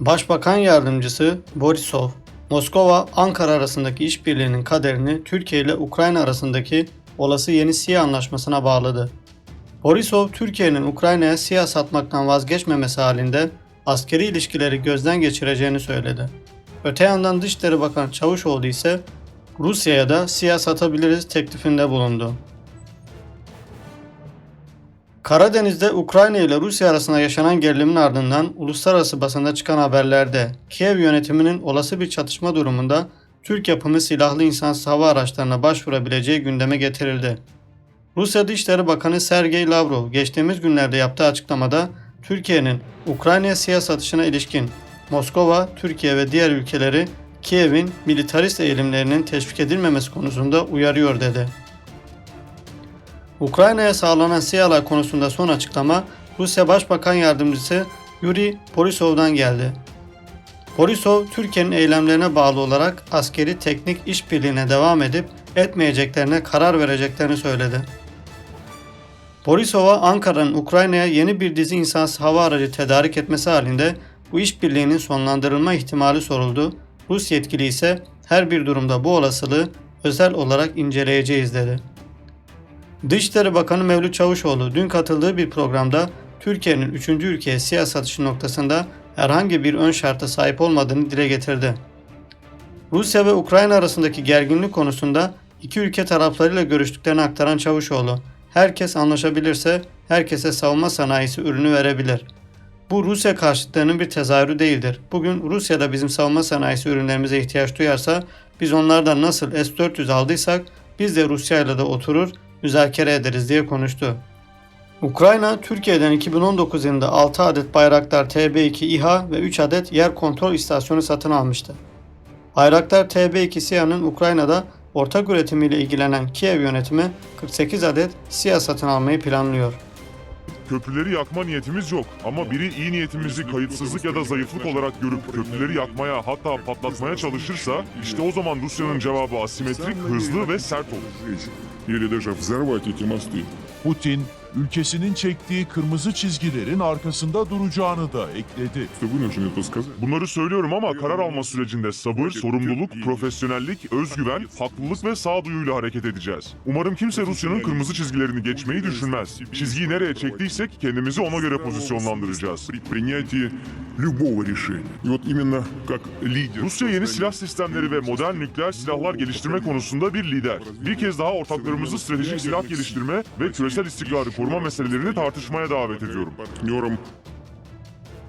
Başbakan Yardımcısı Borisov, Moskova-Ankara arasındaki işbirliğinin kaderini Türkiye ile Ukrayna arasındaki olası yeni SİHA anlaşmasına bağladı. Borisov, Türkiye'nin Ukrayna'ya SİHA satmaktan vazgeçmemesi halinde askeri ilişkileri gözden geçireceğini söyledi. Öte yandan Dışişleri Bakanı Çavuşoğlu ise Rusya'ya da SİHA satabiliriz teklifinde bulundu. Karadeniz'de Ukrayna ile Rusya arasında yaşanan gerilimin ardından uluslararası basında çıkan haberlerde Kiev yönetiminin olası bir çatışma durumunda Türk yapımı silahlı insansız hava araçlarına başvurabileceği gündeme getirildi. Rusya Dışişleri Bakanı Sergey Lavrov geçtiğimiz günlerde yaptığı açıklamada Türkiye'nin Ukrayna'ya siyah satışına ilişkin Moskova, Türkiye ve diğer ülkeleri Kiev'in militarist eğilimlerinin teşvik edilmemesi konusunda uyarıyor dedi. Ukrayna'ya sağlanan SİHA'lar konusunda son açıklama Rusya Başbakan Yardımcısı Yuri Borisov'dan geldi. Borisov, Türkiye'nin eylemlerine bağlı olarak askeri teknik işbirliğine devam edip etmeyeceklerine karar vereceklerini söyledi. Borisov'a Ankara'nın Ukrayna'ya yeni bir dizi insansız hava aracı tedarik etmesi halinde bu işbirliğinin sonlandırılma ihtimali soruldu. Rus yetkili ise her bir durumda bu olasılığı özel olarak inceleyeceğiz dedi. Dışişleri Bakanı Mevlüt Çavuşoğlu dün katıldığı bir programda Türkiye'nin 3. ülkeye siyah satışı noktasında herhangi bir ön şarta sahip olmadığını dile getirdi. Rusya ve Ukrayna arasındaki gerginlik konusunda iki ülke taraflarıyla görüştüklerini aktaran Çavuşoğlu, herkes anlaşabilirse herkese savunma sanayisi ürünü verebilir. Bu Rusya karşıtlığının bir tezahürü değildir. Bugün Rusya'da bizim savunma sanayisi ürünlerimize ihtiyaç duyarsa biz onlardan nasıl S-400 aldıysak biz de Rusya ile de oturur müzakere ederiz diye konuştu. Ukrayna, Türkiye'den 2019 yılında 6 adet Bayraktar TB2 İHA ve 3 adet yer kontrol istasyonu satın almıştı. Bayraktar TB2 SİHA'nın Ukrayna'da ortak üretimiyle ilgilenen Kiev yönetimi 48 adet SİHA satın almayı planlıyor. Köprüleri yakma niyetimiz yok. Ama biri iyi niyetimizi kayıtsızlık ya da zayıflık olarak görüp köprüleri yakmaya hatta patlatmaya çalışırsa işte o zaman Rusya'nın cevabı asimetrik, hızlı ve sert olur. Putin ülkesinin çektiği kırmızı çizgilerin arkasında duracağını da ekledi. Bunları söylüyorum ama karar alma sürecinde sabır, sorumluluk, profesyonellik, özgüven, haklılık ve sağduyuyla hareket edeceğiz. Umarım kimse Rusya'nın kırmızı çizgilerini geçmeyi düşünmez. Çizgiyi nereye çektiysek kendimizi ona göre pozisyonlandıracağız. Rusya yeni silah sistemleri ve modern nükleer silahlar geliştirme konusunda bir lider. Bir kez daha ortaklarımızı stratejik silah geliştirme ve küresel istikrarı kurma meselelerini tartışmaya davet ediyorum. Diyorum.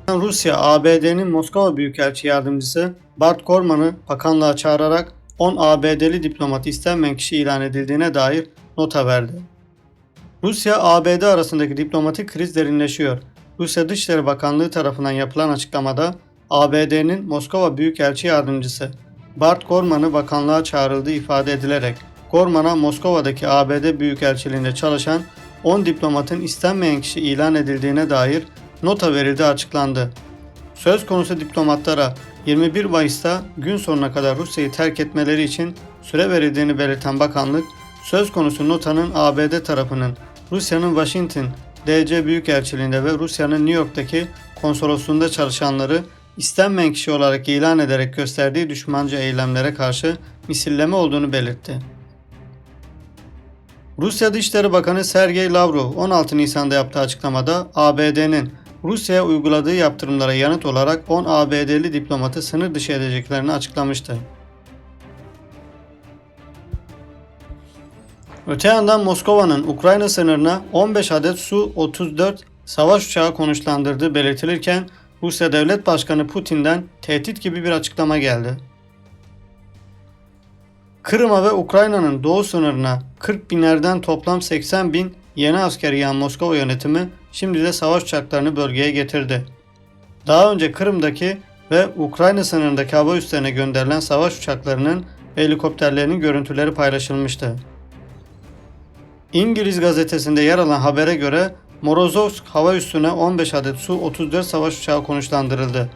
Rusya, ABD'nin Moskova Büyükelçi Yardımcısı Bart Korman'ı bakanlığa çağırarak 10 ABD'li diplomat istenmeyen kişi ilan edildiğine dair nota verdi. Rusya-ABD arasındaki diplomatik kriz derinleşiyor. Rusya Dışişleri Bakanlığı tarafından yapılan açıklamada ABD'nin Moskova Büyükelçi Yardımcısı Bart Gorman'ı bakanlığa çağrıldığı ifade edilerek Gorman'a Moskova'daki ABD Büyükelçiliğinde çalışan 10 diplomatın istenmeyen kişi ilan edildiğine dair nota verildiği açıklandı. Söz konusu diplomatlara 21 Mayıs'ta gün sonuna kadar Rusya'yı terk etmeleri için süre verildiğini belirten bakanlık, söz konusu notanın ABD tarafının Rusya'nın Washington DC Büyükelçiliğinde ve Rusya'nın New York'taki konsolosluğunda çalışanları istenmeyen kişi olarak ilan ederek gösterdiği düşmanca eylemlere karşı misilleme olduğunu belirtti. Rusya Dışişleri Bakanı Sergey Lavrov 16 Nisan'da yaptığı açıklamada ABD'nin Rusya'ya uyguladığı yaptırımlara yanıt olarak 10 ABD'li diplomatı sınır dışı edeceklerini açıklamıştı. Öte yandan Moskova'nın Ukrayna sınırına 15 adet Su-34 savaş uçağı konuşlandırdığı belirtilirken Rusya Devlet Başkanı Putin'den tehdit gibi bir açıklama geldi. Kırım'a ve Ukrayna'nın doğu sınırına 40 binlerden toplam 80 bin yeni asker yığan Moskova yönetimi şimdi de savaş uçaklarını bölgeye getirdi. Daha önce Kırım'daki ve Ukrayna sınırındaki hava üslerine gönderilen savaş uçaklarının ve helikopterlerinin görüntüleri paylaşılmıştı. İngiliz gazetesinde yer alan habere göre Morozovsk hava üssüne 15 adet Su-34 savaş uçağı konuşlandırıldı.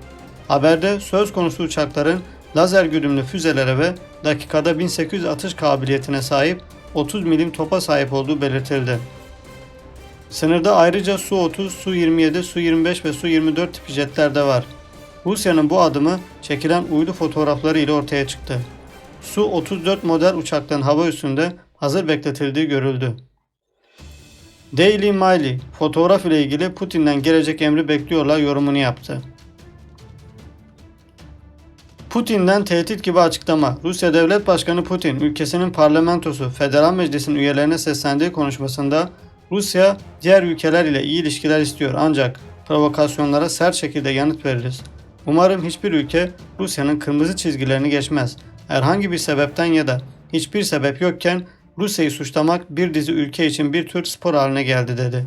Haberde söz konusu uçakların lazer güdümlü füzelere ve dakikada 1800 atış kabiliyetine sahip 30 milim topa sahip olduğu belirtildi. Sınırda ayrıca Su-30, Su-27, Su-25 ve Su-24 tipi jetler de var. Rusya'nın bu adımı çekilen uydu fotoğrafları ile ortaya çıktı. Su-34 model uçakların hava üstünde hazır bekletildiği görüldü. Daily Mail fotoğraf ile ilgili Putin'den gelecek emri bekliyorlar yorumunu yaptı. Putin'den tehdit gibi açıklama. Rusya Devlet Başkanı Putin, ülkesinin parlamentosu, federal meclisin üyelerine seslendiği konuşmasında Rusya diğer ülkeler ile iyi ilişkiler istiyor ancak provokasyonlara sert şekilde yanıt veririz. Umarım hiçbir ülke Rusya'nın kırmızı çizgilerini geçmez. Herhangi bir sebepten ya da hiçbir sebep yokken Rusya'yı suçlamak bir dizi ülke için bir tür spor haline geldi dedi.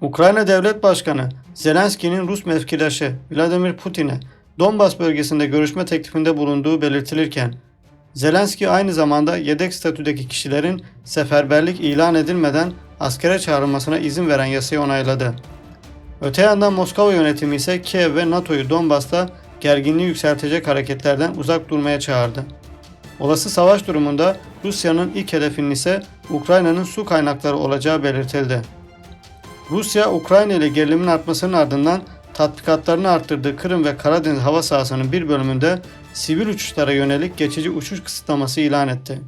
Ukrayna Devlet Başkanı Zelenski'nin Rus mevkidaşı Vladimir Putin'e Donbas bölgesinde görüşme teklifinde bulunduğu belirtilirken Zelenski aynı zamanda yedek statüdeki kişilerin seferberlik ilan edilmeden askere çağrılmasına izin veren yasayı onayladı. Öte yandan Moskova yönetimi ise Kiev ve NATO'yu Donbas'ta gerginliği yükseltecek hareketlerden uzak durmaya çağırdı. Olası savaş durumunda Rusya'nın ilk hedefinin ise Ukrayna'nın su kaynakları olacağı belirtildi. Rusya, Ukrayna ile gerilimin artmasının ardından tatbikatlarını arttırdığı Kırım ve Karadeniz hava sahasının bir bölümünde sivil uçuşlara yönelik geçici uçuş kısıtlaması ilan etti.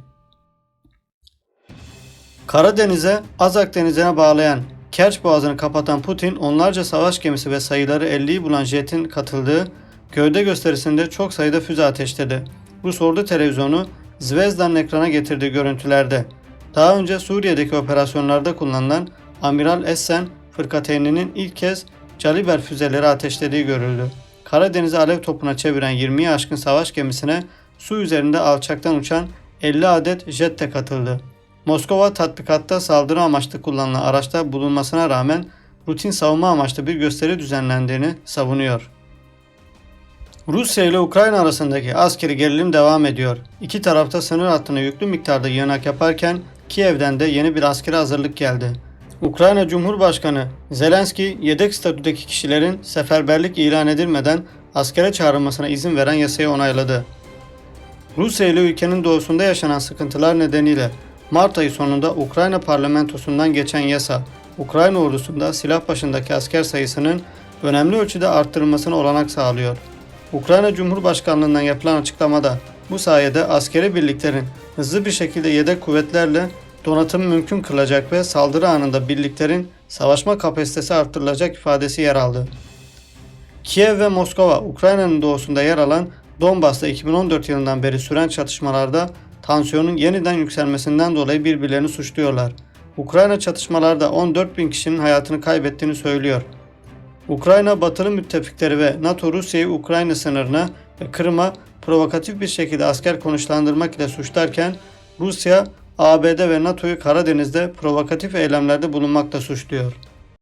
Karadeniz'e Azak Denizi'ne bağlayan Kerç Boğazı'nı kapatan Putin onlarca savaş gemisi ve sayıları 50'yi bulan jetin katıldığı gövde gösterisinde çok sayıda füze ateşledi. Rus ordu televizyonu Zvezda'nın ekrana getirdiği görüntülerde daha önce Suriye'deki operasyonlarda kullanılan Amiral Essen fırkateyninin ilk kez Caliber füzeleri ateşlediği görüldü. Karadeniz'i alev topuna çeviren 20'ye aşkın savaş gemisine su üzerinde alçaktan uçan 50 adet jet de katıldı. Moskova tatbikatta saldırı amaçlı kullanılan araçta bulunmasına rağmen rutin savunma amaçlı bir gösteri düzenlendiğini savunuyor. Rusya ile Ukrayna arasındaki askeri gerilim devam ediyor. İki tarafta sınır hattına yüklü miktarda yığınak yaparken Kiev'den de yeni bir askeri hazırlık geldi. Ukrayna Cumhurbaşkanı Zelenski yedek statüdeki kişilerin seferberlik ilan edilmeden askere çağrılmasına izin veren yasayı onayladı. Rusya ile ülkenin doğusunda yaşanan sıkıntılar nedeniyle Mart ayı sonunda Ukrayna parlamentosundan geçen yasa, Ukrayna ordusunda silah başındaki asker sayısının önemli ölçüde arttırılmasına olanak sağlıyor. Ukrayna Cumhurbaşkanlığından yapılan açıklamada bu sayede askeri birliklerin hızlı bir şekilde yedek kuvvetlerle donatım mümkün kılacak ve saldırı anında birliklerin savaşma kapasitesi arttırılacak ifadesi yer aldı. Kiev ve Moskova, Ukrayna'nın doğusunda yer alan Donbas'ta 2014 yılından beri süren çatışmalarda tansiyonun yeniden yükselmesinden dolayı birbirlerini suçluyorlar. Ukrayna çatışmalarda 14 bin kişinin hayatını kaybettiğini söylüyor. Ukrayna batılı müttefikleri ve NATO Rusya'yı Ukrayna sınırına ve Kırım'a provokatif bir şekilde asker konuşlandırmak ile suçlarken Rusya ABD ve NATO'yu Karadeniz'de provokatif eylemlerde bulunmakla suçluyor.